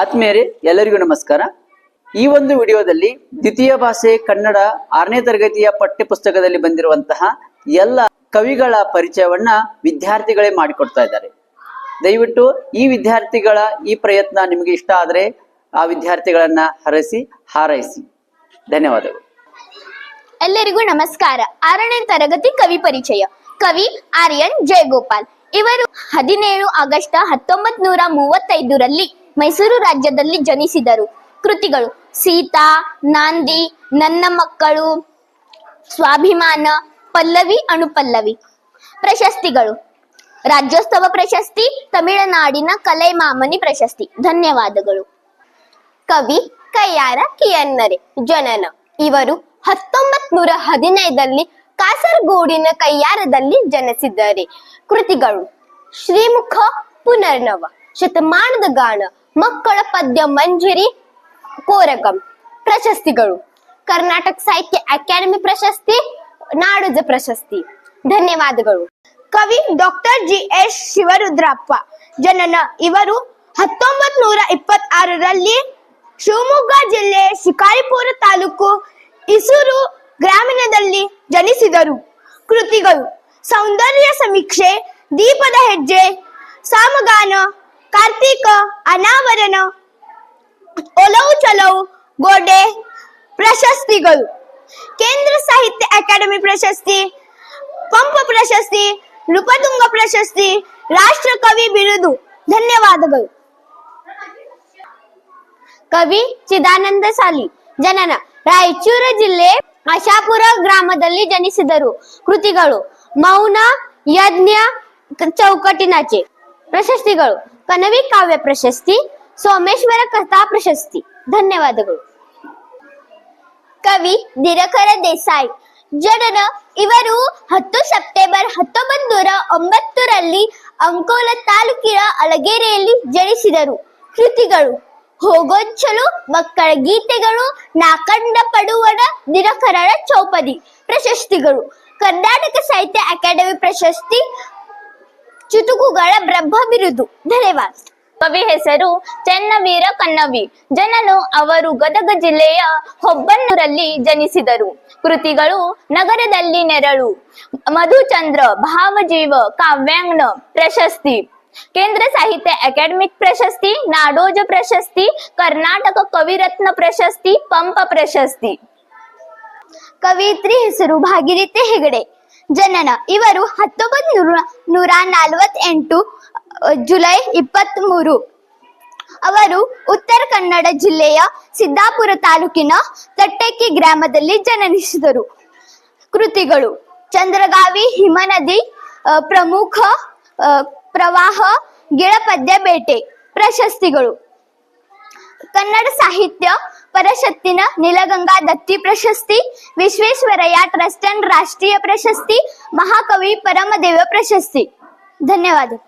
ಆತ್ಮೀಯರೇ, ಎಲ್ಲರಿಗೂ ನಮಸ್ಕಾರ. ಈ ಒಂದು ವಿಡಿಯೋದಲ್ಲಿ ದ್ವಿತೀಯ ಭಾಷೆ ಕನ್ನಡ ಆರನೇ ತರಗತಿಯ ಪಠ್ಯ ಪುಸ್ತಕದಲ್ಲಿ ಬಂದಿರುವಂತಹ ಎಲ್ಲ ಕವಿಗಳ ಪರಿಚಯವನ್ನ ವಿದ್ಯಾರ್ಥಿಗಳೇ ಮಾಡಿಕೊಡ್ತಾ ಇದ್ದಾರೆ. ದಯವಿಟ್ಟು ಈ ವಿದ್ಯಾರ್ಥಿಗಳ ಈ ಪ್ರಯತ್ನ ನಿಮಗೆ ಇಷ್ಟ ಆದರೆ ಆ ವಿದ್ಯಾರ್ಥಿಗಳನ್ನ ಹರಸಿ, ಹಾರೈಸಿ. ಧನ್ಯವಾದಗಳು. ಎಲ್ಲರಿಗೂ ನಮಸ್ಕಾರ. ಆರನೇ ತರಗತಿ ಕವಿ ಪರಿಚಯ. ಕವಿ ಆರ್ಯನ್ ಜಯಗೋಪಾಲ್. ಇವರು ಹದಿನೇಳು ಆಗಸ್ಟ್ ಹತ್ತೊಂಬತ್ ನೂರ ಮೂವತ್ತೈದರಲ್ಲಿ ಮೈಸೂರು ರಾಜ್ಯದಲ್ಲಿ ಜನಿಸಿದರು. ಕೃತಿಗಳು ಸೀತಾ, ನಾಂದಿ, ನನ್ನ ಮಕ್ಕಳು, ಸ್ವಾಭಿಮಾನ, ಪಲ್ಲವಿ, ಅಣುಪಲ್ಲವಿ. ಪ್ರಶಸ್ತಿಗಳು. ರಾಜ್ಯೋತ್ಸವ ಪ್ರಶಸ್ತಿ, ತಮಿಳುನಾಡಿನ ಕಲೈಮಾಮನಿ ಪ್ರಶಸ್ತಿ. ಧನ್ಯವಾದಗಳು. ಕವಿ ಕೈಯಾರ ಕಿಯನ್ನರೆ, ಜನನ. ಇವರು ಹತ್ತೊಂಬತ್ ನೂರ ಹದಿನೈದರಲ್ಲಿ ಕಾಸರಗೋಡಿನ ಕೈಯಾರದಲ್ಲಿ ಜನಿಸಿದ್ದಾರೆ. ಕೃತಿಗಳು ಶ್ರೀಮುಖ ಪುನರ್ನವ, ಶತಮಾನದ ಗಾನ. ಮಕ್ಕಳ ಪದ್ಯ ಮಂಜರಿ ಕೋರಕಂ ಪ್ರಶಸ್ತಿಗಳು. ಕರ್ನಾಟಕ ಸಾಹಿತ್ಯ ಅಕಾಡೆಮಿ ಪ್ರಶಸ್ತಿ, ನಾಡೋಜ ಪ್ರಶಸ್ತಿ. ಧನ್ಯವಾದಗಳು. ಕವಿ ಡಾಕ್ಟರ್ ಜಿ ಎಸ್ ಶಿವರುದ್ರಪ್ಪ. ಜನನ ಇವರು ಹತ್ತೊಂಬತ್ ನೂರ ಇಪ್ಪತ್ತಾರರಲ್ಲಿ ಶಿವಮೊಗ್ಗ ಜಿಲ್ಲೆ ಶಿಕಾರಿಪುರ ತಾಲೂಕು ಇಸೂರು ಗ್ರಾಮೀಣದಲ್ಲಿ ಜನಿಸಿದರು. ಕೃತಿಗಳು, ಸೌಂದರ್ಯ ಸಮೀಕ್ಷೆ, ದೀಪದ ಹೆಜ್ಜೆ, ಸಾಮಗಾನ ಕಾರ್ತೀಕ ಅನಾವರಣ, ಒಲವು ಚಲವು, ಗೋಡೆ ಪ್ರಶಸ್ತಿಗಳು. ಕೇಂದ್ರ ಸಾಹಿತ್ಯ ಅಕಾಡೆಮಿ ಪ್ರಶಸ್ತಿ, ಪಂಪ ಪ್ರಶಸ್ತಿ ನೃಪತುಂಗ ಪ್ರಶಸ್ತಿ, ರಾಷ್ಟ್ರ ಕವಿ ಬಿರುದು. ಧನ್ಯವಾದಗಳು. ಕವಿ ಚಿದಾನಂದ ಸಾಲಿ, ಜನನ. ರಾಯಚೂರು ಜಿಲ್ಲೆ ಆಶಾಪುರ ಗ್ರಾಮದಲ್ಲಿ ಜನಿಸಿದರು. ಕೃತಿಗಳು ಮೌನ, ಯಜ್ಞ ಚೌಕಟ್ಟಿನಾಚೆ ಪ್ರಶಸ್ತಿಗಳು ಕನವಿ ಕಾವ್ಯ ಪ್ರಶಸ್ತಿ, ಸೋಮೇಶ್ವರ ಕಥಾ ಪ್ರಶಸ್ತಿ. ಧನ್ಯವಾದಗಳು. ಕವಿ ದಿರಕರ ದೇಸಾಯಿ. ಜನನ ಇವರು ಹತ್ತು ಸೆಪ್ಟೆಂಬರ್ ಹತ್ತೊಂಬತ್ತು ನೂರ ಒಂಬತ್ತರಲ್ಲಿ ಅಂಕೋಲ ತಾಲೂಕಿನ ಅಳಗೇರಿಯಲ್ಲಿ ಜನಿಸಿದರು. ಕೃತಿಗಳು, ಹೋಗೊಂಚಲು ಮಕ್ಕಳ ಗೀತೆಗಳು ನಾಕಂಡ ಪಡುವನ ದಿನಕರರ ಚೌಪದಿ. ಪ್ರಶಸ್ತಿಗಳು, ಕರ್ನಾಟಕ ಸಾಹಿತ್ಯ ಅಕಾಡೆಮಿ ಪ್ರಶಸ್ತಿ ಚುಟುಕುಗಳ ಬ್ರಹ್ಮ ಬಿರುದು ಧನ್ಯವಾದ. ಕವಿ ಹೆಸರು ಚೆನ್ನವೀರ ಕನ್ನವಿ. ಜನನು ಅವರು ಗದಗ ಜಿಲ್ಲೆಯ ಹೊಬ್ಬನ್ನೂರಲ್ಲಿ ಜನಿಸಿದರು. ಕೃತಿಗಳು ನಗರದಲ್ಲಿ ನೆರಳು. ಮಧುಚಂದ್ರ, ಭಾವಜೀವ, ಕಾವ್ಯಾಂಗ್ನ ಪ್ರಶಸ್ತಿ. ಕೇಂದ್ರ ಸಾಹಿತ್ಯ ಅಕಾಡೆಮಿಕ್ ಪ್ರಶಸ್ತಿ, ನಾಡೋಜ ಪ್ರಶಸ್ತಿ, ಕರ್ನಾಟಕ ಕವಿರತ್ನ ಪ್ರಶಸ್ತಿ, ಪಂಪ ಪ್ರಶಸ್ತಿ. ಕವಿತ್ರಿ ಹೆಸರು ಭಾಗಿರಿತೆ ಹೆಗಡೆ. ಜನನ. ಇವರು ಹತ್ತೊಂಬತ್ ನೂರ ನೂರ ನಲವತ್ತೆಂಟು ಜುಲೈ ಇಪ್ಪತ್ತ್ ಮೂರು ಅವರು ಉತ್ತರ ಕನ್ನಡ ಜಿಲ್ಲೆಯ ಸಿದ್ದಾಪುರ ತಾಲೂಕಿನ ತಟ್ಟೆಕ್ಕಿ ಗ್ರಾಮದಲ್ಲಿ ಜನನಿಸಿದರು. ಕೃತಿಗಳು. ಚಂದ್ರಗಾವಿ, ಹಿಮನದಿ ಪ್ರಮುಖ ಪ್ರವಾಹ, ಗಿಳಪದ್ಯ ಬೇಟೆ, ಪ್ರಶಸ್ತಿಗಳು. ಕನ್ನಡ ಸಾಹಿತ್ಯ परशक्तीनं नीलगंगा दत्ती प्रशस्ती विश्वेश्वरया ट्रस्टन राष्ट्रीय प्रशस्ती महाकवी परमदेव प्रशस्ती. धन्यवाद.